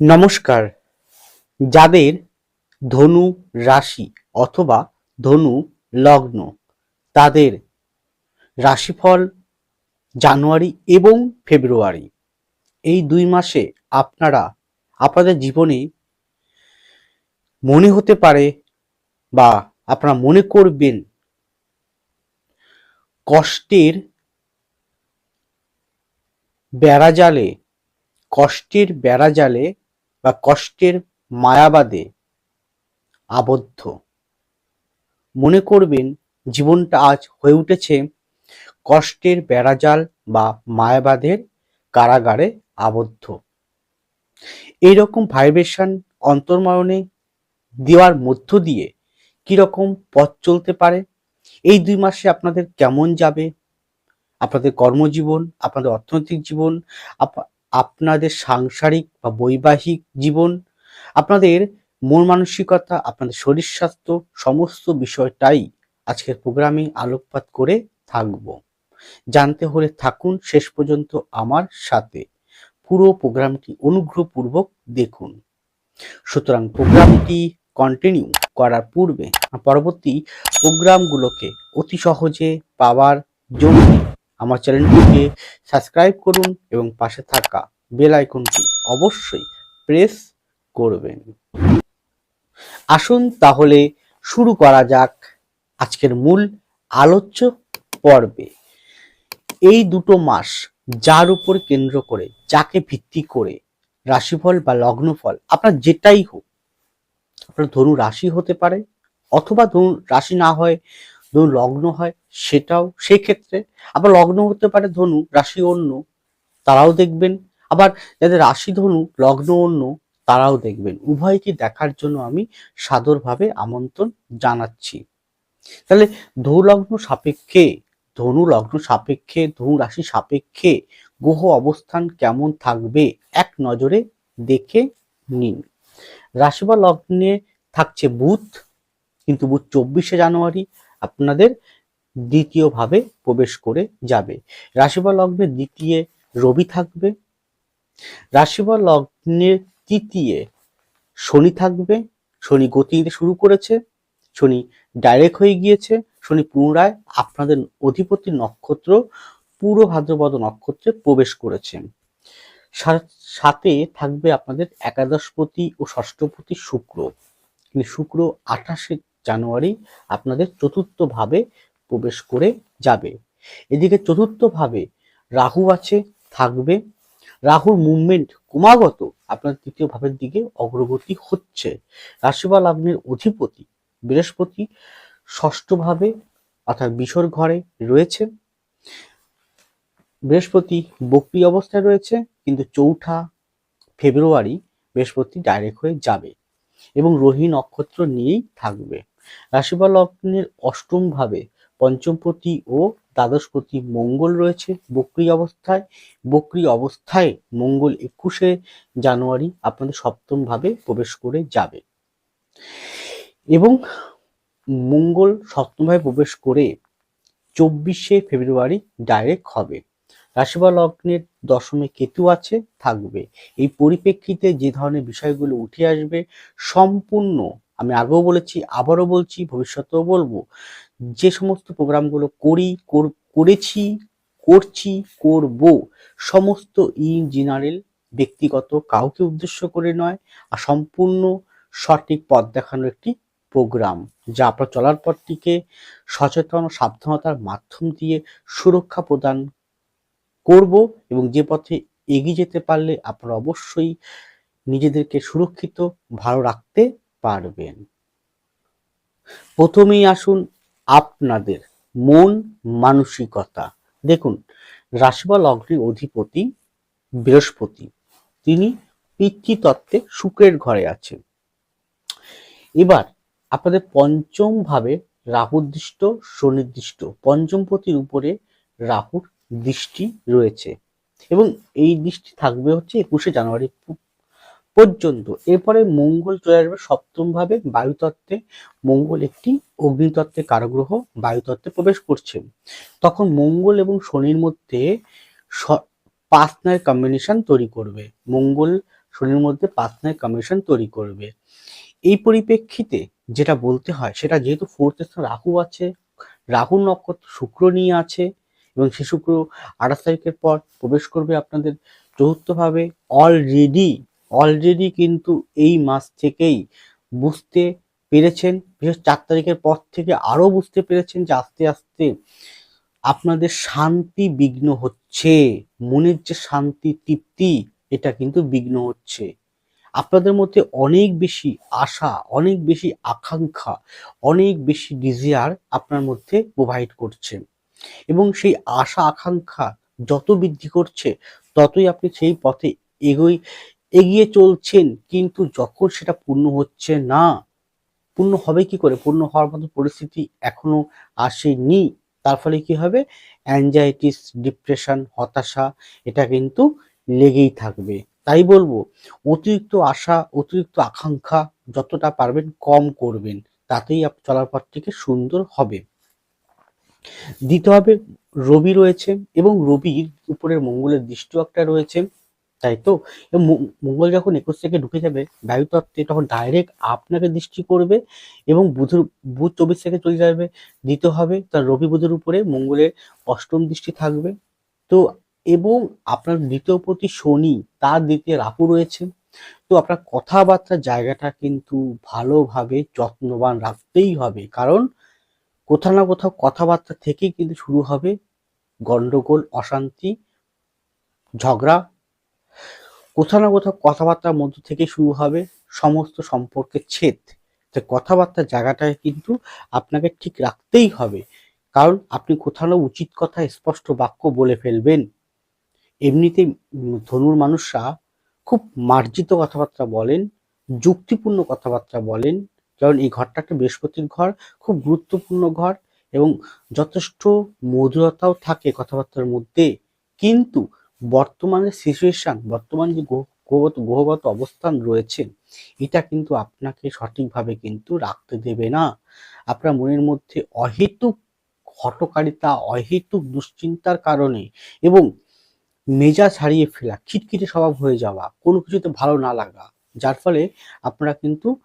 নমস্কার। যাদের ধনু রাশি অথবা ধনু লগ্ন, তাদের রাশিফল জানুয়ারি এবং ফেব্রুয়ারি। এই দুই মাসে আপনারা, আপনাদের জীবনে মনে হতে পারে বা আপনারা মনে করবেন কষ্টের বেড়াজালে কষ্টের বেড়াজালে বা কষ্টের মায়াবাদে আবদ্ধ। মনে করবেন, জীবনটা আজ হয়ে উঠেছে কষ্টের বেড়াজাল বা মায়াবাদের কারাগারে আবদ্ধ। এইরকম ভাইব্রেশন অন্তর্ময়নে দেওয়ার মধ্য দিয়ে কীরকম পথ চলতে পারে? এই দুই মাসে আপনাদের কেমন যাবে? আপনাদের কর্মজীবন, আপনাদের অর্থনৈতিক জীবন আপনাদের সাংসারিক বা বৈবাহিক জীবন, আপনাদের মন মানসিকতা, আপনাদের শরীর স্বাস্থ্য, সমস্ত বিষয়টাই আজকের প্রোগ্রামে আলোকপাত করে থাকব। জানতে হলে থাকুন, শেষ পর্যন্ত আমার সাথে। পুরো প্রোগ্রামটি অনুগ্রহপূর্বক দেখুন। সুতরাং প্রোগ্রামটি কন্টিনিউ করার পূর্বে, পরবর্তী প্রোগ্রামগুলোকে অতি সহজে পাওয়ার জন্য আমার চ্যানেলটিকে সাবস্ক্রাইব করুন এবং পাশে থাকা বেল আইকনটি অবশ্যই প্রেস করবেন। আসুন তাহলে শুরু করা যাক আজকের মূল আলোচ্য পর্বে। এই দুটো মাস যার উপর কেন্দ্র করে, যাকে ভিত্তি করে রাশিফল বা লগ্নফল, আপনার যেটাই হোক, আপনার ধনু রাশি হতে পারে অথবা ধনু রাশি না হয়, ধনু লগ্ন হয় সেটাও সেই ক্ষেত্রে। আবার লগ্ন হতে পারে ধনু, রাশি অন্য, তারাও দেখবেন। আবার যাদের রাশি ধনু, লগ্ন অন্য, তারাও দেখবেন। উভয়কে দেখার জন্য আমি সাদরভাবে আমন্ত্রণ জানাচ্ছি। তাহলে ধনু লগ্ন সাপেক্ষে ধনু লগ্ন সাপেক্ষে ধনু রাশি সাপেক্ষে গ্রহ অবস্থান কেমন থাকবে এক নজরে দেখে নিন। রাশি বা লগ্নে থাকছে বুধ, কিন্তু বুধ চব্বিশে জানুয়ারি। আপনাদের দ্বিতীয় ভাবে প্রবেশ করে যাবে। রাশি বা লগ্নের দ্বিতীয় রবি থাকবে। রাশি বা লগ্নের তৃতীয় শনি থাকবে। শনি গতি নিতে শুরু করেছে। শনি ডাইরেক্ট হয়ে গিয়েছে। শনি পুনরায় আপনাদের অধিপতি নক্ষত্র, পুরো ভাদ্রপদ নক্ষত্রে প্রবেশ করেছে। সা- সাথে থাকবে আপনাদের একাদশপতি ও ষষ্ঠপতি শুক্র। শুক্র আঠাশে জানুয়ারি আপনাদের চতুর্থ ভাবে প্রবেশ করে যাবে। এদিকে চতুর্থ ভাবে রাহু আছে, থাকবে। রাহুর মুভমেন্ট ক্রমাগত আপনার তৃতীয় ভাবের দিকে অগ্রগতি হচ্ছে। রাশি বা লগ্নের অধিপতি বৃহস্পতি ষষ্ঠ ভাবে অর্থাৎ বিশর ঘরে রয়েছে। বৃহস্পতি বক্রি অবস্থায় রয়েছে, কিন্তু চৌঠা ফেব্রুয়ারি বৃহস্পতি ডাইরেক্ট হয়ে যাবে এবং রোহী নক্ষত্র নিয়েই থাকবে। রাশি বা লগ্নের অষ্টম ভাবে পঞ্চমপতি ও দ্বাদশপতি মঙ্গল রয়েছে বক্রি অবস্থায়। বক্রি অবস্থায় মঙ্গল একুশে জানুয়ারি আপনাদের সপ্তম ভাবে প্রবেশ করে যাবে। এবং মঙ্গল সপ্তমভাবে প্রবেশ করে চব্বিশে ফেব্রুয়ারি ডাইরেক্ট হবে। রাশি বা লগ্নের দশমে কেতু আছে, থাকবে। এই পরিপ্রেক্ষিতে যে ধরনের বিষয়গুলো উঠে আসবে, সম্পূর্ণ আমি আগেও বলেছি, আবারও বলছি, ভবিষ্যতেও বলব। যে সমস্ত প্রোগ্রামগুলো করি, কর- করেছি, করছি, করব, সমস্ত ইন জেনারেল ব্যক্তিগত, কাউকে উদ্দেশ্য করে নয়, আর সম্পূর্ণ সঠিক পথ দেখানোর একটি প্রোগ্রাম, যা আপনার চলার পথটিকে সচেতন ও সাবধানতার মাধ্যম দিয়ে সুরক্ষা প্রদান করব এবং যে পথে এগিয়ে যেতে পারলে আপনারা অবশ্যই নিজেদেরকে সুরক্ষিত, ভালো রাখতে পারবেন। প্রথমেই আসুন আপনাদের মন মানসিকতা। দেখুন রাশি বা লগ্নের অধিপতি বৃহস্পতি। তিনি পিতৃতত্ত্বে শুক্রের ঘরে আছেন। এবার আপনাদের পঞ্চম ভাবে রাহুদৃষ্ট সুনির্দিষ্ট পঞ্চমপতির উপরে রাহুর দৃষ্টি রয়েছে। এবং এই দৃষ্টি থাকবে হচ্ছে একুশে জানুয়ারি পর্যন্ত। এরপরে মঙ্গল চলে আসবে সপ্তম ভাবে বায়ুতত্ত্বে। মঙ্গল একটি অগ্নিতত্ত্বে কারগ্রহ, বায়ুতত্ত্বে প্রবেশ করছে। তখন মঙ্গল এবং শনির মধ্যে পার্টনার কম্বিনেশন তৈরি করবে। মঙ্গল, শনির মধ্যে পার্সোনাল কম্বিনেশন তৈরি করবে। এই পরিপ্রেক্ষিতে যেটা বলতে হয়, সেটা যেহেতু ফোর্থ স্থান রাহু আছে রাহু নক্ষত্র শুক্র নিয়ে আছে, এবং সে শুক্র আঠাশ তারিখের পর প্রবেশ করবে আপনাদের চতুর্থভাবে। অলরেডি অলরেডি কিন্তু এই মাস থেকেই বুঝতে পেরেছেন, বিশেষ চার তারিখের পর থেকে আরও বুঝতে পেরেছেন যে আস্তে আস্তে আপনাদের শান্তি বিঘ্ন হচ্ছে, মনের যে শান্তি তৃপ্তি, এটা কিন্তু বিঘ্ন হচ্ছে। আপনাদের মধ্যে অনেক বেশি আশা, অনেক বেশি আকাঙ্ক্ষা, অনেক বেশি ডিজিয়ার আপনার মধ্যে প্রোভাইড করছে। এবং সেই আশা, আকাঙ্ক্ষা যত বৃদ্ধি করছে, ততই আপনি সেই পথে এগোই এগিয়ে চলছেন, কিন্তু যখন সেটা পূর্ণ হচ্ছে না, পূর্ণ হবে কি করে? পূর্ণ হওয়ার মতো পরিস্থিতি এখনও আসেনি। তার ফলে কি হবে? অ্যাংজাইটিস ডিপ্রেশন হতাশা, এটা কিন্তু লেগেই থাকবে। তাই বলব, অতিরিক্ত আশা, অতিরিক্ত আকাঙ্ক্ষা যতটা পারবেন কম করবেন, তাতেই চলার পথটিকে সুন্দর হবে। দিতে হবে, রবি রয়েছে এবং রবির উপরের মঙ্গলের দৃষ্টিও একটা রয়েছে। তাই তো? মঙ্গল যখন একুশ থেকে ঢুকে যাবে, বায়ুতত্ত্বে তখন ডাইরেক্ট আপনাকে দৃষ্টি করবে এবং বুধের, বুধ চব্বিশ থেকে চলে যাবে। দিতে হবে তার রবি বুধের উপরে মঙ্গলের অষ্টম দৃষ্টি থাকবে। তো, এবং আপনার দ্বিতীয় প্রতি শনি, তার দ্বিতীয় রাহু রয়েছে। তো আপনার কথাবার্তার জায়গাটা কিন্তু ভালোভাবে যত্নবান রাখতেই হবে। কারণ কোথাও না কোথাও কথাবার্তা থেকেই কিন্তু শুরু হবে গন্ডগোল, অশান্তি, ঝগড়া কোথাও না কোথাও কথাবার্তার মধ্য থেকে শুরু হবে সমস্ত সম্পর্কের ছেদ। তো কথাবার্তার জায়গাটায় কিন্তু আপনাকে ঠিক রাখতেই হবে। কারণ আপনি কোথাও না উচিত কথা স্পষ্ট বাক্য বলে ফেলবেন। এমনিতে ধনুর মানুষরা খুব মার্জিত কথাবার্তা বলেন, যুক্তিপূর্ণ কথাবার্তা বলেন। কারণ এই ঘরটা একটা বৃহস্পতির ঘর, খুব গুরুত্বপূর্ণ ঘর এবং যথেষ্ট মধুরতাও থাকে কথাবার্তার মধ্যে। কিন্তু বর্তমানে সিচুয়েশান বর্তমান যে গ্রহ- গ্রহগত গ্রহগত অবস্থান রয়েছে, এটা কিন্তু আপনাকে সঠিকভাবে কিন্তু রাখতে দেবে না। আপনার মনের মধ্যে অহেতুক হটকারিতা অহেতুক দুশ্চিন্তার কারণে এবং মেজাজ হারিয়ে ফেলা, খিটখিটে স্বভাব হয়ে যাওয়া, কোনো কিছুতে ভালো না লাগা, যার ফলে আপনারা কিন্তু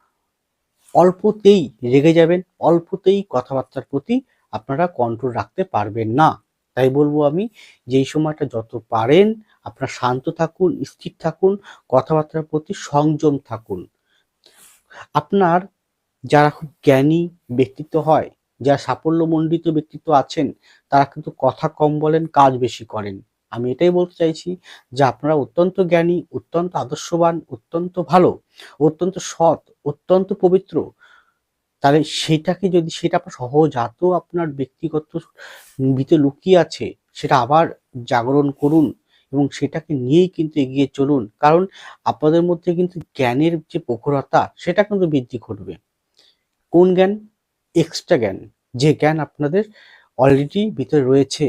অল্পতেই রেগে যাবেন, অল্পতেই কথাবার্তার প্রতি আপনারা কন্ট্রোল রাখতে পারবেন না। তাই বলব আমি যে এই সময়টা যত পারেন আপনারা শান্ত থাকুন, স্থির থাকুন, কথাবার্তার প্রতি সংযম থাকুন। আপনার যারা খুব জ্ঞানী ব্যক্তিত্ব হয়, যারা সাফল্যমণ্ডিত ব্যক্তিত্ব আছেন, তারা কিন্তু কথা কম বলেন, কাজ বেশি করেন। আমি এটাই বলতে চাইছি যে আপনারা অত্যন্ত জ্ঞানী, অত্যন্ত আদর্শবান, অত্যন্ত ভালো, অত্যন্ত সৎ, অত্যন্ত পবিত্র তাহলে সেটাকে যদি, সেটা সহজাত আপনার ব্যক্তিগত ভিতরে লুকিয়ে আছে, সেটা আবার জাগরণ করুন এবং সেটাকে নিয়েই কিন্তু এগিয়ে চলুন। কারণ আপনাদের মধ্যে কিন্তু জ্ঞানের যে প্রখরতা, সেটা কিন্তু বৃদ্ধি ঘটবে কোন জ্ঞান? এক্সট্রা জ্ঞান। যে জ্ঞান আপনাদের অলরেডি ভিতরে রয়েছে,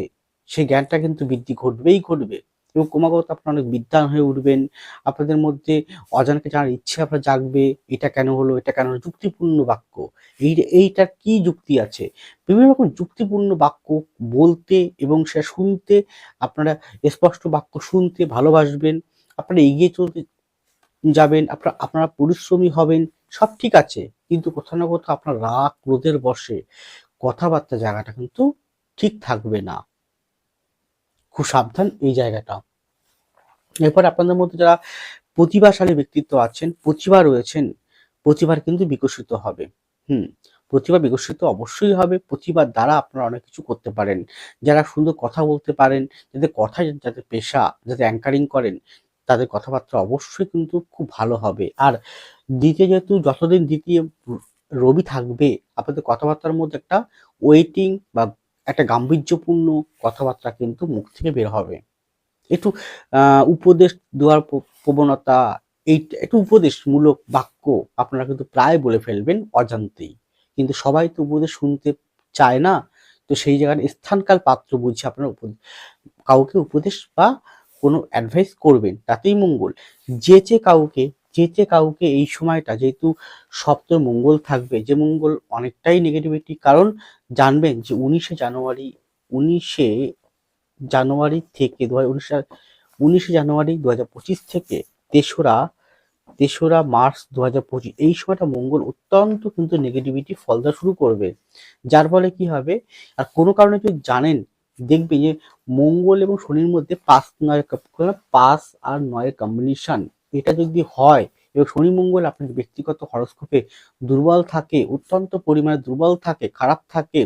সেই জ্ঞানটা কিন্তু বৃদ্ধি ঘটবেই ঘটবে। এবং ক্রমাগত আপনারা অনেক বিদ্যান হয়ে উঠবেন। আপনাদের মধ্যে অজানকে জানার ইচ্ছে আপনার জাগবে, এটা কেন হলো, এটা কেন হলো, যুক্তিপূর্ণ বাক্য। এই এইটার কি যুক্তি আছে? বিভিন্ন রকম যুক্তিপূর্ণ বাক্য বলতে এবং সে শুনতে, আপনারা স্পষ্ট বাক্য শুনতে ভালোবাসবেন, আপনারা এগিয়ে চলতে যাবেন, আপনারা আপনারা পরিশ্রমী হবেন, সব ঠিক আছে। কিন্তু কোথাও না কোথাও আপনার রাগ, ক্রোধের বসে কথাবার্তা জায়গাটা কিন্তু ঠিক থাকবে না। খুব সাবধান এই জায়গাটা। এরপর আপনাদের মধ্যে যারা প্রতিভাশালী ব্যক্তিত্ব আছেন, প্রতিভা রয়েছেন, প্রতিভার কিন্তু বিকশিত হবে। হুম, প্রতিভা বিকশিত অবশ্যই হবে। প্রতিভার দ্বারা আপনারা অনেক কিছু করতে পারেন। যারা সুন্দর কথা বলতে পারেন, যাদের কথা যাদের পেশা, যাদের অ্যাঙ্কারিং করেন, তাদের কথাবার্তা অবশ্যই কিন্তু খুব ভালো হবে। আর দ্বিতীয় যেহেতু যতদিন দ্বিতীয় রবি থাকবে, আপনাদের কথাবার্তার মধ্যে একটা ওয়েটিং বা একটা গাম্ভীর্যপূর্ণ কথাবার্তা কিন্তু মুখ থেকে বের হবে। একটু উপদেশ দেওয়ার প্রবণতা, এই একটু উপদেশমূলক বাক্য আপনারা কিন্তু প্রায় বলে ফেলবেন অজান্তেই। কিন্তু সবাই তো উপদেশ শুনতে চায় না, তো সেই জায়গায় স্থানকাল পাত্র বুঝে আপনারা উপ- কাউকে উপদেশ বা কোনো অ্যাডভাইস করবেন, তাতেই মঙ্গল। যে যে কাউকে, যে যে কাউকে এই সময়টা যেহেতু সপ্তম মঙ্গল থাকবে, যে মঙ্গল অনেকটাই নেগেটিভিটি কারণ জানবেন যে উনিশে জানুয়ারি, উনিশে জানুয়ারি থেকে দু হাজার উনিশে জানুয়ারি দু হাজার পঁচিশ থেকে তেসরা তেসরা মার্চ দু হাজার পঁচিশ, এই সময়টা মঙ্গল অত্যন্ত কিন্তু নেগেটিভিটি ফল দেওয়া শুরু করবে। যার ফলে কি হবে? আর কোনো কারণে যদি জানেন দেখবে যে মঙ্গল এবং শনির মধ্যে পাঁচ নয় পাঁচ আর নয়ের কম্বিনেশন এটা যদি হয় এবং শনি মঙ্গল আপনার ব্যক্তিগত হরস্কোপে দুর্বল থাকে, অত্যন্ত পরিমাণে দুর্বল থাকে, খারাপ থাকে।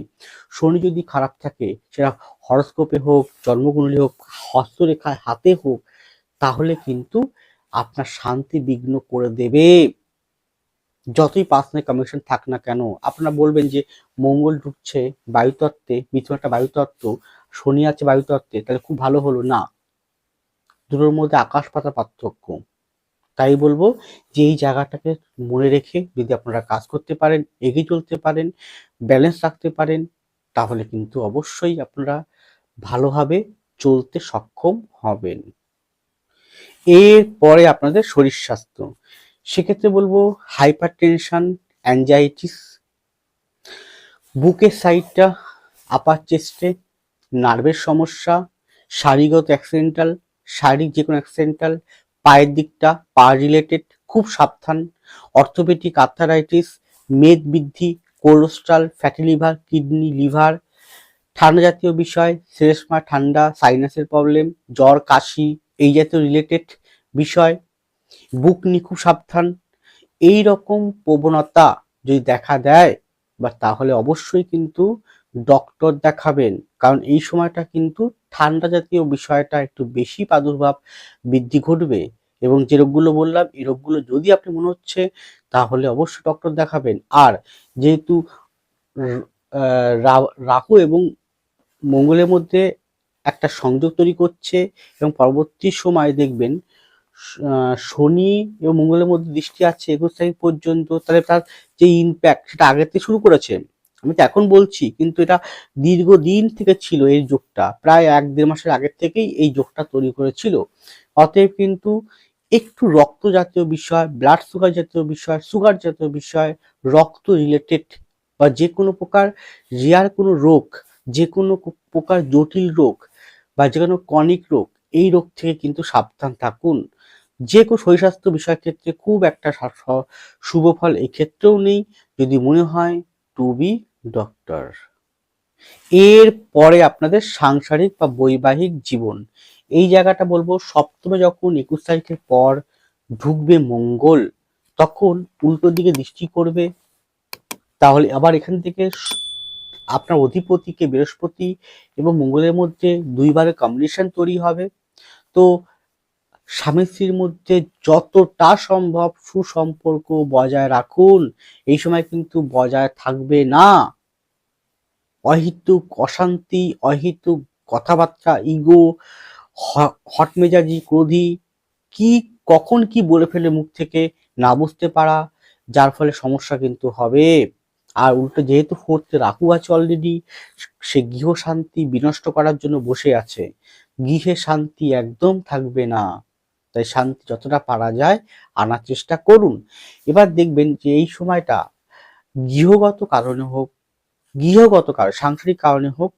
শনি যদি খারাপ থাকে, সেটা হরস্কোপে হোক, জন্মকুণ্ডলী হোক, হস্তরেখায়, হাতে হোক, তাহলে কিন্তু আপনার শান্তি বিঘ্ন করে দেবে। যতই পার্সোনাল কমিশন থাক না কেন, আপনারা বলবেন যে মঙ্গল ঢুকছে বায়ুতত্ত্বে, মিথুন একটা বায়ুতত্ত্ব, শনি আছে বায়ুতত্ত্বে, তাহলে খুব ভালো হলো না। দুটোর মধ্যে আকাশ পাতা পার্থক্য। তাই বলব যে এই জায়গাটাকে মনে রেখে যদি আপনারা কাজ করতে পারেন, এগিয়ে চলতে পারেন ব্যালেন্স রাখতে পারেন, তাহলে কিন্তু অবশ্যই আপনারা ভালোভাবে চলতে সক্ষম হবেন। এরপরে আপনাদের শরীর স্বাস্থ্য। সেক্ষেত্রে বলব হাইপার টেনশন অ্যাংজাইটিস বুকের সাইডটা আপার চেস্টে নার্ভের সমস্যা শারীরগত অ্যাক্সিডেন্টাল শারীরিক যে কোনো অ্যাক্সিডেন্টাল পায়ের দিকটা, পা রিলেটেড খুব সাবধান। অর্থোপেটিক আর্থারাইটিস মেদ বৃদ্ধি cholesterol fatty liver kidney liver ঠান্ডা জাতীয় বিষয় শ্লেষ্মা ঠান্ডা সাইনাসের প্রবলেম জ্বর, কাশি, এই জাতীয় রিলেটেড বিষয়। বুক নিয়ে খুব সাবধান। এই রকম প্রবণতা যদি দেখা দেয় বা তাহলে অবশ্যই কিন্তু ডক্টর দেখাবেন। কারণ এই সময়টা কিন্তু ঠান্ডা জাতীয় বিষয়টা একটু বেশি প্রাদুর্ভাব বৃদ্ধি ঘটবে এবং যে রোগগুলো বললাম, এই রোগগুলো যদি আপনি মনে হচ্ছে, তাহলে অবশ্যই ডক্টর দেখাবেন। আর যেহেতু রাহু এবং মঙ্গলের মধ্যে একটা সংযোগ তৈরি করছে এবং পরবর্তী সময় দেখবেন শনি এবং মঙ্গলের মধ্যে দৃষ্টি আছে একুশ তারিখ পর্যন্ত, তাহলে তার যে ইম্প্যাক্ট সেটা আগের থেকে শুরু করেছে। আমি তো এখন বলছি, কিন্তু এটা দীর্ঘদিন থেকে ছিল এই যোগটা। প্রায় এক দেড় মাসের আগের থেকেই এই যোগটা তৈরি করেছিল। অতএব কিন্তু একটু রক্ত জাতীয় বিষয় ব্লাড সুগার জাতীয় বিষয় সুগার জাতীয় বিষয়, রক্ত রিলেটেড বা যে কোনো প্রকার রিয়ার কোনো রোগ, যে কোনো প্রকার জটিল রোগ বা যে কোনো কনিক রোগ, এই রোগ থেকে কিন্তু সাবধান থাকুন। যে কোনো শরীর স্বাস্থ্য বিষয়ের ক্ষেত্রে খুব একটা শুভ ফল এক্ষেত্রেও নেই। যদি মনে হয় টু বি ডক্টর। এর পরে আপনাদের সাংসারিক বা বৈবাহিক জীবন। এই জায়গাটা বলব, সপ্তমে যখন একুশ তারিখের পর ঢুকবে মঙ্গল, তখন উল্টো দিকে দৃষ্টি করবে, তাহলে আবার এখান থেকে আপনার অধিপতিকে বৃহস্পতি এবং মঙ্গলের মধ্যে দুইবারের কম্বিনেশন তৈরি হবে। তো স্বামী স্ত্রীর মধ্যে যতটা সম্ভব সুসম্পর্ক বজায় রাখুন। এই সময় কিন্তু বজায় থাকবে না। অহিতুক অশান্তি, অহিতুক কথাবার্তা, ইগো হটমেজাজি ক্রোধী, কি, কখন কি বলে ফেলে মুখ থেকে না বুঝতে পারা, যার ফলে সমস্যা কিন্তু হবে। আর উল্টো যেহেতু ফোর্থে রাহু আছে অলরেডি সে গৃহ শান্তি বিনষ্ট করার জন্য বসে আছে। গৃহে শান্তি একদম থাকবে না। তাই শান্তি যতটা পারা যায়, আনার চেষ্টা করুন। এবার দেখবেন যে এই সময়টা গৃহগত কারণে হোক গৃহগত কারণ সাংসারিক কারণে হোক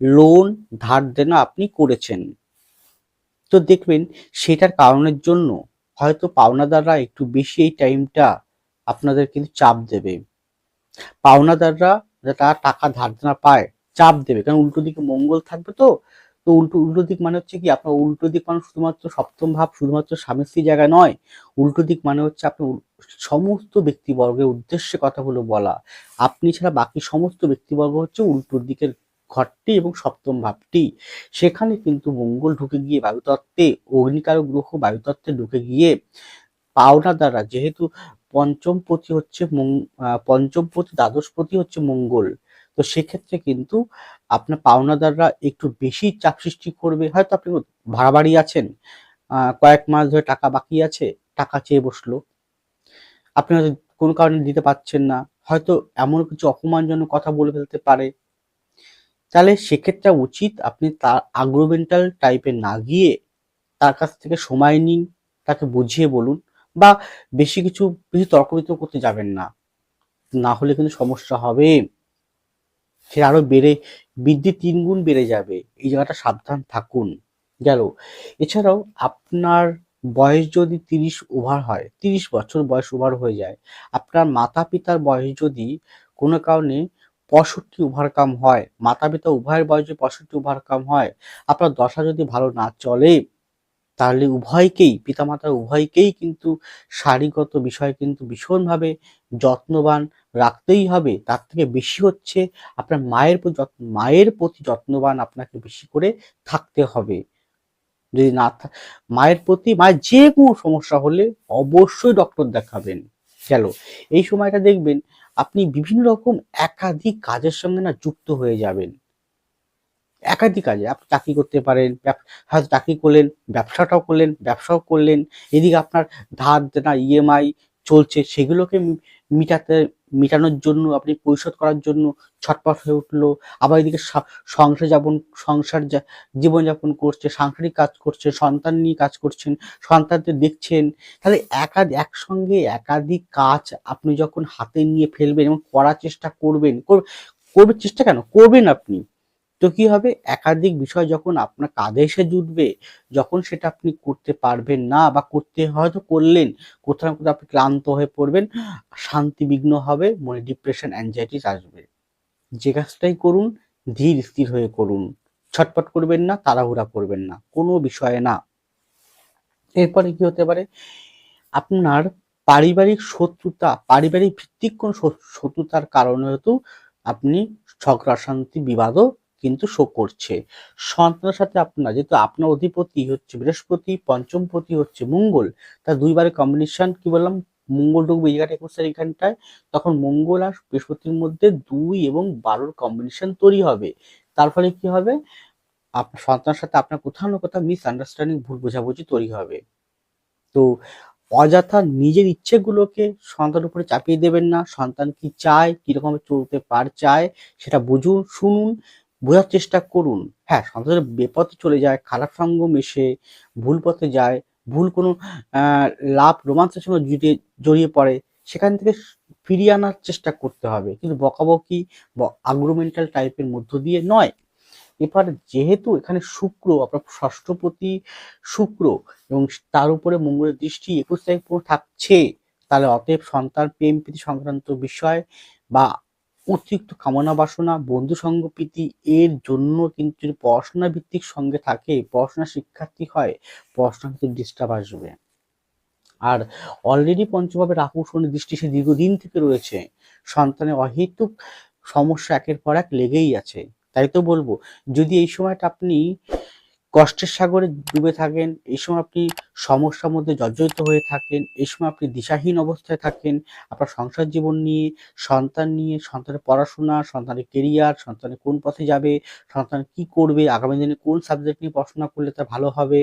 লোন ধার দেনা আপনি করেছেন। তো দেখবেন সেটার কারণের জন্য হয়তো পাওনাদাররা একটু বেশি এই টাইমটা আপনাদের কিন্তু চাপ দেবে। পাওনাদাররা তারা টাকা ধার দেনা পায়, চাপ দেবে। কারণ উল্টো দিকে মঙ্গল থাকবে তো তো উল্টো উল্টো দিক মানে হচ্ছে কি, আপনার উল্টো দিক মানে শুধুমাত্র সপ্তম ভাব, শুধুমাত্র স্বামী স্ত্রী জায়গায় নয়, উল্টো দিক মানে হচ্ছে আপনার সমস্ত ব্যক্তিবর্গের উদ্দেশ্যে কথাগুলো বলা। আপনি ছাড়া বাকি সমস্ত ব্যক্তিবর্গ হচ্ছে উল্টোর দিকের ঘরটি এবং সপ্তম ভাবটি। সেখানে কিন্তু মঙ্গল ঢুকে গিয়ে বায়ুতত্ত্বে অগ্নিকার গ্রহ বায়ুতত্ত্বে ঢুকে গিয়ে পাওনা দ্বারা যেহেতু পঞ্চম পতি হচ্ছে পঞ্চম পতি, দ্বাদশ পতি হচ্ছে মঙ্গল, তো সেক্ষেত্রে কিন্তু আপনার পাওনাদাররা একটু বেশি চাপ সৃষ্টি করবে। হয়তো আপনি ভাড়া বাড়ি আছেন কয়েক মাস ধরে টাকা বাকি আছে, টাকা চেয়ে বসল। আপনি হয়তো কোনো কারণে দিতে পারছেন না, হয়তো এমন কিছু অপমানজনক কথা বলে ফেলতে পারে। তাহলে সেক্ষেত্রে উচিত আপনি তার আগ্রোমেন্টাল টাইপে না গিয়ে তার কাছ থেকে সময় নিন, তাকে বুঝিয়ে বলুন বা বেশি কিছু, বেশি তর্ক বিতর্ক করতে যাবেন না। না হলে কিন্তু সমস্যা হবে। সে আরও বেড়ে, বৃদ্ধি তিন গুণ বেড়ে যাবে। এই জায়গাটা সাবধান থাকুন। গেল। এছাড়াও আপনার বয়স যদি তিরিশ ওভার হয়, তিরিশ বছর বয়স ওভার হয়ে যায়, আপনার মাতা পিতার বয়স যদি কোনো কারণে পঁয়ষট্টি ওভারকাম হয় মাতা পিতা উভয়ের বয়স পঁয়ষট্টি ওভারকাম হয়, আপনার দশা যদি ভালো না চলে তাহলে উভয়কেই পিতামাতা উভয়কেই কিন্তু শারীরগত বিষয় কিন্তু ভীষণভাবে যত্নবান রাখতেই হবে। তার থেকে বেশি হচ্ছে আপনার মায়ের মায়ের প্রতি যত্নবান আপনাকে বেশি করে থাকতে হবে। যদি না মায়ের প্রতি, মায়ের যে কোনো সমস্যা হলে অবশ্যই ডক্টর দেখাবেন। গেল এই সময়টা দেখবেন আপনি বিভিন্ন রকম একাধিক কাজের সঙ্গে না যুক্ত হয়ে যাবেন। একাধিক কাজে আপনি চাকরি করতে পারেন হয়তো চাকরি করলেন, ব্যবসাটাও করলেন, ব্যবসাও করলেন, এদিকে আপনার ধার দেনা ইএমআই চলছে, সেগুলোকে মিটাতে, মেটানোর জন্য, আপনি পরিশোধ করার জন্য ছটপট হয়ে উঠল। আবার এদিকে সংসার যাপন, সংসার জীবনযাপন করছে, সাংসারিক কাজ করছে সন্তান নিয়ে কাজ করছেন সন্তানদের দেখছেন। তাহলে একাধ, একসঙ্গে একাধিক কাজ আপনি যখন হাতে নিয়ে ফেলবেন এবং করার চেষ্টা করবেন করবেন চেষ্টা কেন? করবেন আপনি। তো কি হবে? একাধিক বিষয় যখন আপনার কাঁধে এসে জুটবে, যখন সেটা আপনি করতে পারবেন না বা করতে হয়তো করলেন, কোথাও না কোথাও আপনি ক্লান্ত হয়ে পড়বেন শান্তি বিঘ্ন হবে, মনে ডিপ্রেশন অ্যাংজাইটিস আসবে। যে কাজটাই করুন, ধীর স্থির হয়ে করুন। ছটপট করবেন না, তাড়াহুড়া করবেন না, কোনো বিষয়ে না। এরপরে কি হতে পারে? আপনার পারিবারিক শত্রুতা, পারিবারিক ভিত্তিক কোন শত্রুতার কারণে হয়তো আপনি ঝগড়া শান্তি বিবাদও কিন্তু শো করছে। সন্তানের সাথে আপনার, যেহেতু আপনার অধিপতি হচ্ছে বৃহস্পতি পঞ্চমপতি হচ্ছে মঙ্গল তার দুইবারের কম্বিনেশন কি বললাম? মঙ্গল ঢুকবে এগারো একুশ এখানটায় তখন মঙ্গল আর বৃহস্পতির মধ্যে দুই এবং বারোর কম্বিনেশন তৈরি হবে। তার ফলে কি হবে? আপনার সন্তানের সাথে আপনার কোথাও না কোথাও মিস আন্ডারস্ট্যান্ডিং ভুল বোঝাবুঝি তৈরি হবে। তো অযথা নিজের ইচ্ছেগুলোকে সন্তানের উপরে চাপিয়ে দেবেন না। সন্তান কি চায়, কীরকম চলতে পার চায়, সেটা বুঝুন, শুনুন। বোঝার চেষ্টা করুন। হ্যাঁ সন্তানের বেপথে চলে যায়, খারাপ সঙ্গ মেশে, ভুল পথে যায়, ভুল কোনো লাভ রোমান্সের সঙ্গে জড়িয়ে জড়িয়ে পড়ে, সেখান থেকে ফিরিয়ে আনার চেষ্টা করতে হবে। কিন্তু বকাবকি আগ্রোমেন্টাল টাইপের মধ্য দিয়ে নয়। এবার যেহেতু এখানে শুক্র আপনার ষষ্ঠপতি শুক্র এবং তার উপরে মঙ্গলের দৃষ্টি একুশ তারিখ থাকছে, তাহলে অতএব সন্তান প্রেম প্রীতি সংক্রান্ত বিষয় বা অতিরিক্ত কামনা বাসনা, বন্ধু সঙ্গ প্রীতি এর জন্য কিন্তু যদি পড়াশোনা ভিত্তিক সঙ্গে থাকে, পড়াশোনা শিক্ষার্থী হয়, পড়াশোনা কিন্তু ডিস্টার্ব আসবে। আর অলরেডি পঞ্চমভাবে রাহু শনি দৃষ্টি সে দীর্ঘদিন থেকে রয়েছে। সন্তানের অহেতুক সমস্যা একের পর এক লেগেই আছে। তাই তো বলব, যদি এই সময়টা আপনি কষ্টের সাগরে ডুবে থাকেন, এই সময় আপনি সমস্যার মধ্যে জর্জরিত হয়ে থাকেন, এই সময় আপনি দিশাহীন অবস্থায় থাকেন, আপনার সংসার জীবন নিয়ে, সন্তান নিয়ে, সন্তানের পড়াশোনা, সন্তানের কেরিয়ার সন্তানের কোন পথে যাবে, সন্তান কি করবে, আগামী দিনে কোন সাবজেক্ট নিয়ে পড়াশোনা করলে তা ভালো হবে,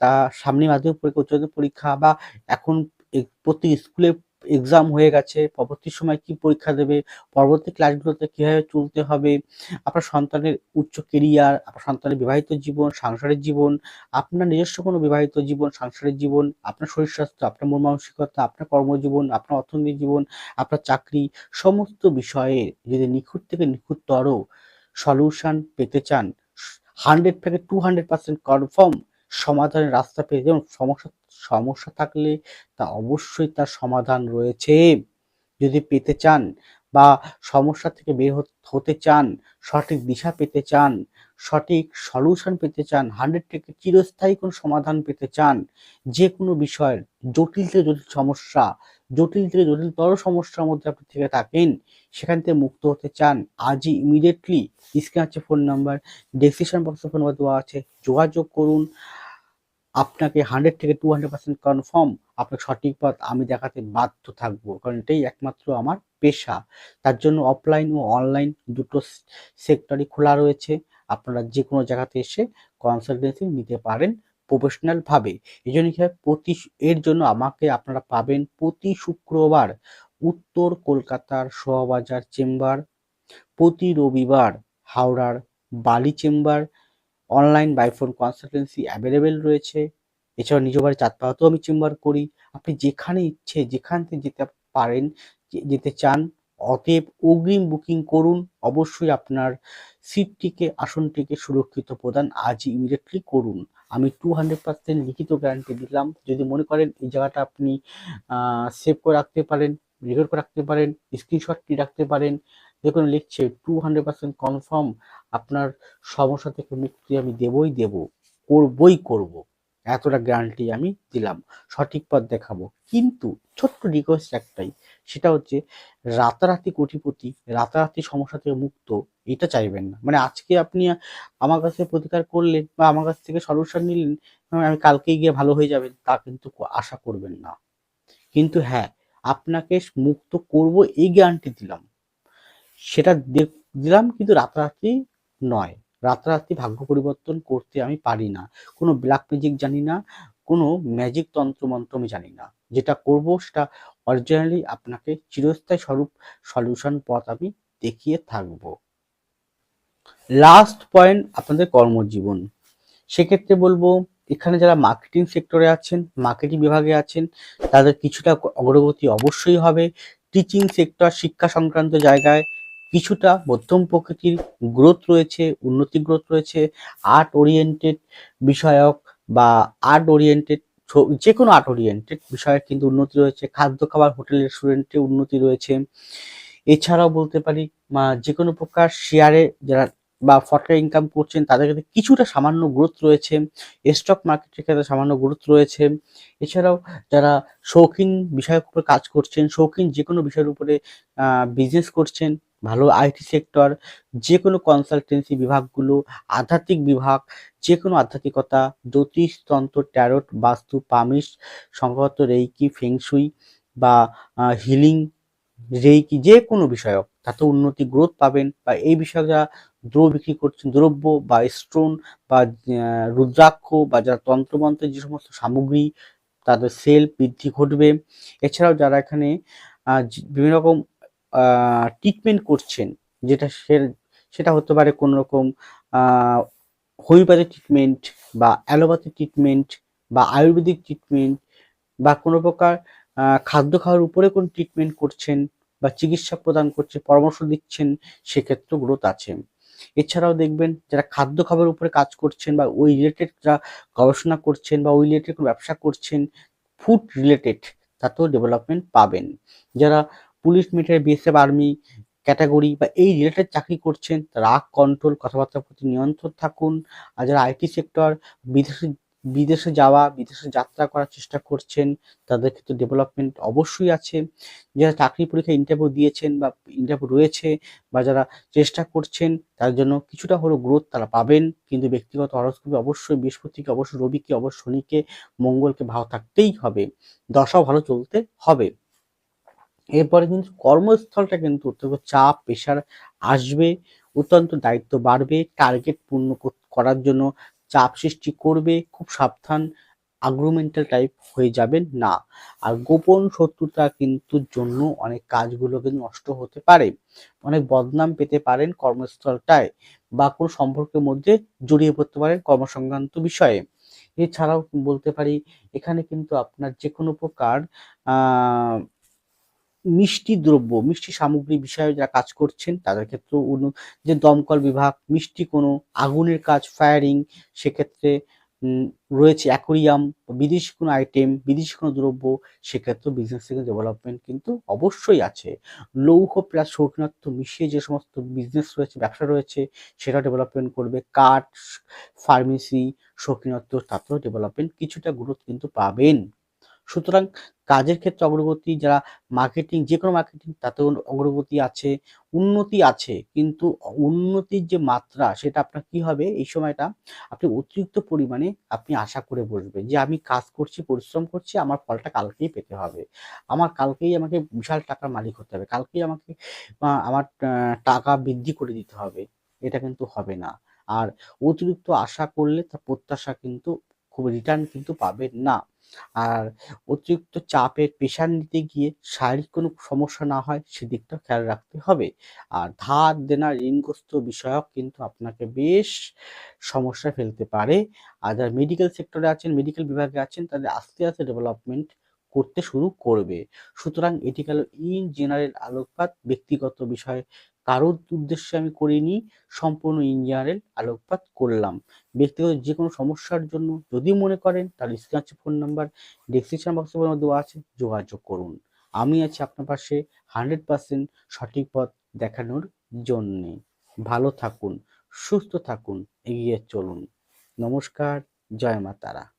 তা সামনে মাধ্যমিক পরীক্ষা, উচ্চমাধ্যমিক পরীক্ষা বা এখন প্রত্যেক স্কুলে এক্সাম হয়ে গেছে, পরবর্তী সময় কি পরীক্ষা দেবে, পরবর্তী ক্লাসগুলোতে কীভাবে চলতে হবে, আপনার সন্তানের উচ্চ কেরিয়ার আপনার সন্তানের বিবাহিত জীবন, সাংসারিক জীবন, আপনার নিজস্ব কোনো বিবাহিত জীবন, সাংসারিক জীবন, আপনার শরীর স্বাস্থ্য, আপনার মন মানসিকতা, আপনার কর্মজীবন, আপনার অর্থনৈতিক জীবন, আপনার চাকরি, সমস্ত বিষয়ে যদি নিখুঁত থেকে নিখুঁততর সলিউশন পেতে চান হান্ড্রেড থেকে টু হান্ড্রেড পার্সেন্ট কনফার্ম সমাধানের রাস্তা পেয়ে যেমন সমস্যা সমস্যা থাকলে তা অবশ্যই তার সমাধান রয়েছে। যদি পেতে চান বা সমস্যা থেকে বের হতে চান, সঠিক দিশা পেতে চান, সঠিক সলিউশন পেতে চান হান্ড্রেড থেকে চিরস্থায়ী কোনো সমাধান পেতে চান, যে কোনো বিষয়ের জটিল থেকে জটিল সমস্যা, জটিল থেকে জটিলতর সমস্যার মধ্যে আপনি থেকে থাকেন, সেখান থেকে মুক্ত হতে চান, আজই ইমিডিয়েটলি স্ক্রিন আছে ফোন নাম্বার ডেসিশন বক্সে ফোন নাম্বার দেওয়া আছে, যোগাযোগ করুন। আপনাকে হান্ড্রেড থেকে টু হান্ড্রেড পার্সেন্ট কনফার্ম আপনাকে সঠিক পথ আমি দেখাতে বাধ্য থাকব। কারণ এটাই একমাত্র আমার পেশা। তার জন্য অফলাইন ও অনলাইন দুটো সেক্টরই খোলা রয়েছে। আপনারা যে কোনো জায়গাতে এসে কনসালটেন্সি নিতে পারেন প্রফেশনালভাবে এই জন্য কি প্রতি এর জন্য আমাকে আপনারা পাবেন প্রতি শুক্রবার উত্তর কলকাতার শোয়াবাজার চেম্বার, প্রতি রবিবার হাওড়ার Bally chamber online by phone consultancy available রয়েছে। এছাড়াও নিজ বাড়ি চাঁদপাড়াতেও আমি চেম্বার করি। আপনি যেখানে ইচ্ছে, যেখান থেকে যেতে পারেন যেতে চান, অতএব অগ্রিম বুকিং করুন। অবশ্যই আপনার সিটটিকে আসনটিকে সুরক্ষিত প্রদান আজই ইমিডিয়েটলি করুন। আমি টু হান্ড্রেড পার্সেন্ট লিখিত গ্যারান্টি দিলাম। যদি মনে করেন এই জায়গাটা আপনি সেভ করে রাখতে পারেন রেকর্ড করে রাখতে পারেন স্ক্রিনশটটি রাখতে পারেন দেখুন, লিখছে টু হান্ড্রেড পার্সেন্ট কনফার্ম আপনার সমস্যা থেকে মুক্তি আমি দেবই দেব, করবই করব। এতটা গ্যারান্টি আমি দিলাম, সঠিক পথ দেখাবো। কিন্তু ছোট্ট রিকোয়েস্ট একটাই, সেটা হচ্ছে রাতারাতি কোটিপতি, রাতারাতি সমস্যা থেকে মুক্ত, এটা চাইবেন না। মানে আজকে আপনি আমার কাছে প্রতিকার করলেন বা আমার কাছ থেকে সলিউশন নিলেন আমি কালকেই গিয়ে ভালো হয়ে যাবেন, তা কিন্তু আশা করবেন না। কিন্তু হ্যাঁ আপনাকে মুক্ত করব, এই গ্যারান্টি দিলাম। সেটা দিলাম কিন্তু রাতারাতি নয়। রাতারাতি ভাগ্য পরিবর্তন করতে আমি পারি না। কোনো ব্ল্যাক ম্যাজিক জানি না, কোনো ম্যাজিক তন্ত্র মন্ত্র আমি জানি না। যেটা করব সেটা অরিজিনালি আপনাকে চিরস্থায়ী স্বরূপ সলিউশন পথ আমি দেখিয়ে থাকব। লাস্ট পয়েন্ট আপনাদের কর্মজীবন। সেক্ষেত্রে বলব, এখানে যারা মার্কেটিং সেক্টরে আছেন মার্কেটিং বিভাগে আছেন, তাদের কিছুটা অগ্রগতি অবশ্যই হবে। টিচিং সেক্টর শিক্ষা সংক্রান্ত জায়গায় কিছুটা মধ্যম প্রকৃতির গ্রোথ রয়েছে, উন্নতি গ্রোথ রয়েছে। আর্ট ওরিয়েন্টেড বিষয়ক বা আর্ট ওরিয়েন্টেড যে কোনো আর্ট ওরিয়েন্টেড বিষয়ে কিন্তু উন্নতি রয়েছে। খাদ্য খাবার হোটেল রেস্টুরেন্টে উন্নতি রয়েছে। এছাড়াও বলতে পারি যে কোনো প্রকার শেয়ারে যারা বা ফটকা ইনকাম করছেন, তাদের ক্ষেত্রে কিছুটা সামান্য গ্রোথ রয়েছে। স্টক মার্কেটের ক্ষেত্রে সামান্য গ্রোথ রয়েছে। এছাড়াও যারা শৌখিন বিষয়ের উপরে কাজ করছেন, শৌখিন যে কোনো বিষয়ের উপরে বিজনেস করছেন ভালো আইটি সেক্টর যে কোনো কনসালটেন্সি বিভাগগুলো, আধ্যাত্মিক বিভাগ যে কোনো আধ্যাত্মিকতা জ্যোতিষতন্ত্র ট্যারট বাস্তু, পামিশ সংগত রেইকি ফেংশুই বা হিলিং রেইকি যে কোনো বিষয়ক, তাতে উন্নতি গ্রোথ পাবেন বা এই বিষয়ে যারা দ্রব্য বিক্রি করছেন, দ্রব্য বা স্টোন বা রুদ্রাক্ষ বা যারা তন্ত্রমন্ত্রের যে সমস্ত সামগ্রী, তাদের সেল বৃদ্ধি ঘটবে। এছাড়াও যারা এখানে বিভিন্ন রকম ট্রিটমেন্ট করছেন, যেটা সেটা হতে পারে কোনো রকম হোমিওপ্যাথি ট্রিটমেন্ট বা অ্যালোপ্যাথি ট্রিটমেন্ট বা আয়ুর্বেদিক ট্রিটমেন্ট বা কোনো প্রকার খাদ্য খাওয়ার উপরে কোন ট্রিটমেন্ট করছেন বা চিকিৎসা প্রদান করছে, পরামর্শ দিচ্ছেন, সেক্ষেত্রেও গ্রোথ আছে। এছাড়াও দেখবেন যারা খাদ্য খাবার উপরে কাজ করছেন বা ওই রিলেটেড যারা গবেষণা করছেন বা ওই রিলেটেড কোনো ব্যবসা করছেন ফুড রিলেটেড তাতেও ডেভেলপমেন্ট পাবেন। যারা police military, BSF, army category বা এই রিলেটেড চাকরি করছেন রাগ কন্ট্রোল কথাবার্তার প্রতি নিয়ন্ত্রণ থাকুন। আর যারা আইটি সেক্টর বিদেশে বিদেশে যাওয়া, বিদেশে যাত্রা করার চেষ্টা করছেন, তাদের ক্ষেত্রে ডেভেলপমেন্ট অবশ্যই আছে। যারা চাকরি পরীক্ষা ইন্টারভিউ দিয়েছেন বা ইন্টারভিউ রয়েছে বা যারা চেষ্টা করছেন, তার জন্য কিছুটা হলো গ্রোথ তারা পাবেন। কিন্তু ব্যক্তিগত হরস্কোপে অবশ্যই, বৃহস্পতিকে অবশ্যই, রবিকে অবশ্যই, শনিকে, মঙ্গলকে ভালো থাকতেই হবে। দশাও ভালো চলতে হবে। এরপরে কিন্তু কর্মস্থলটা কিন্তু অত্যন্ত চাপ প্রেশার আসবে, অত্যন্ত দায়িত্ব বাড়বে টার্গেট পূর্ণ করার জন্য চাপ সৃষ্টি করবে, খুব সাবধান আগ্রুমেন্টাল টাইপ হয়ে যাবেন না। আর গোপন শত্রুতা কিন্তু জন্য অনেক কাজগুলো কিন্তু নষ্ট হতে পারে। অনেক বদনাম পেতে পারেন কর্মস্থলটায় বা কোনো সম্পর্কের মধ্যে জড়িয়ে পড়তে পারেন কর্মসংক্রান্ত বিষয়ে। এছাড়াও বলতে পারি, এখানে কিন্তু আপনার যে কোনো প্রকার মিষ্টি দ্রব্য, মিষ্টি সামগ্রী বিষয়ে যারা কাজ করছেন, তাদের ক্ষেত্রেও যে দমকল বিভাগ, মিষ্টি কোনো আগুনের কাজ ফায়ারিং সেক্ষেত্রে রয়েছে অ্যাকোরিয়াম বিদেশি কোনো আইটেম বিদেশি কোনো দ্রব্য সেক্ষেত্রে বিজনেস থেকে ডেভেলপমেন্ট কিন্তু অবশ্যই আছে। লৌহ প্লাস শৌখিনত্ব মিশিয়ে যে সমস্ত বিজনেস রয়েছে, ব্যবসা রয়েছে সেটা ডেভেলপমেন্ট করবে। কাঠ ফার্মেসি শৌখিনত্ব, তাতেও ডেভেলপমেন্ট কিছুটা গ্রোথ কিন্তু পাবেন। সুতরাং কাজের ক্ষেত্রে অগ্রগতি, যারা মার্কেটিং যে কোনো মার্কেটিং তাতেও অগ্রগতি আছে, উন্নতি আছে, কিন্তু উন্নতির যে মাত্রা, সেটা আপনার কি হবে? এই সময়টা আপনি অতিরিক্ত পরিমাণে আপনি আশা করে বসবেন যে, আমি কাজ করছি, পরিশ্রম করছি, আমার ফলটা কালকেই পেতে হবে। আমার কালকেই আমাকে বিশাল টাকার মালিক হতে হবে। কালকেই আমাকে আমার টাকা বৃদ্ধি করে দিতে হবে। এটা কিন্তু হবে না। আর অতিরিক্ত আশা করলে তার প্রত্যাশা কিন্তু খুব রিটার্ন কিন্তু পাবেন না। আর অতিরিক্ত চাপের প্রেশার নিতে গিয়ে শারীরিক কোনো সমস্যা না হয় সেদিকটা খেয়াল রাখতে হবে। আর ধার দেনা ঋণগ্রস্ত বিষয়ক কিন্তু আপনাকে বেশ সমস্যা ফেলতে পারে। আর যারা মেডিকেল সেক্টরে আছেন মেডিকেল বিভাগে আছেন, তাদের আস্তে আস্তে ডেভেলপমেন্ট করতে শুরু করবে। সুতরাং এটি গেল ইন জেনারেল আলোকপাত, ব্যক্তিগত বিষয়ে কারোর উদ্দেশ্যে আমি করিনি, সম্পূর্ণ ইঞ্জিনিয়ারের আলোকপাত করলাম। ব্যক্তিগত যে কোনো সমস্যার জন্য যদি মনে করেন তাহলে স্ক্রিন আছে ফোন নাম্বার ডিসক্রিপশন বক্সে দেওয়া আছে, যোগাযোগ করুন। আমি আছি আপনার পাশে হান্ড্রেড পার্সেন্ট সঠিক পথ দেখানোর জন্যে। ভালো থাকুন, সুস্থ থাকুন, এগিয়ে চলুন। নমস্কার, জয় মা তারা।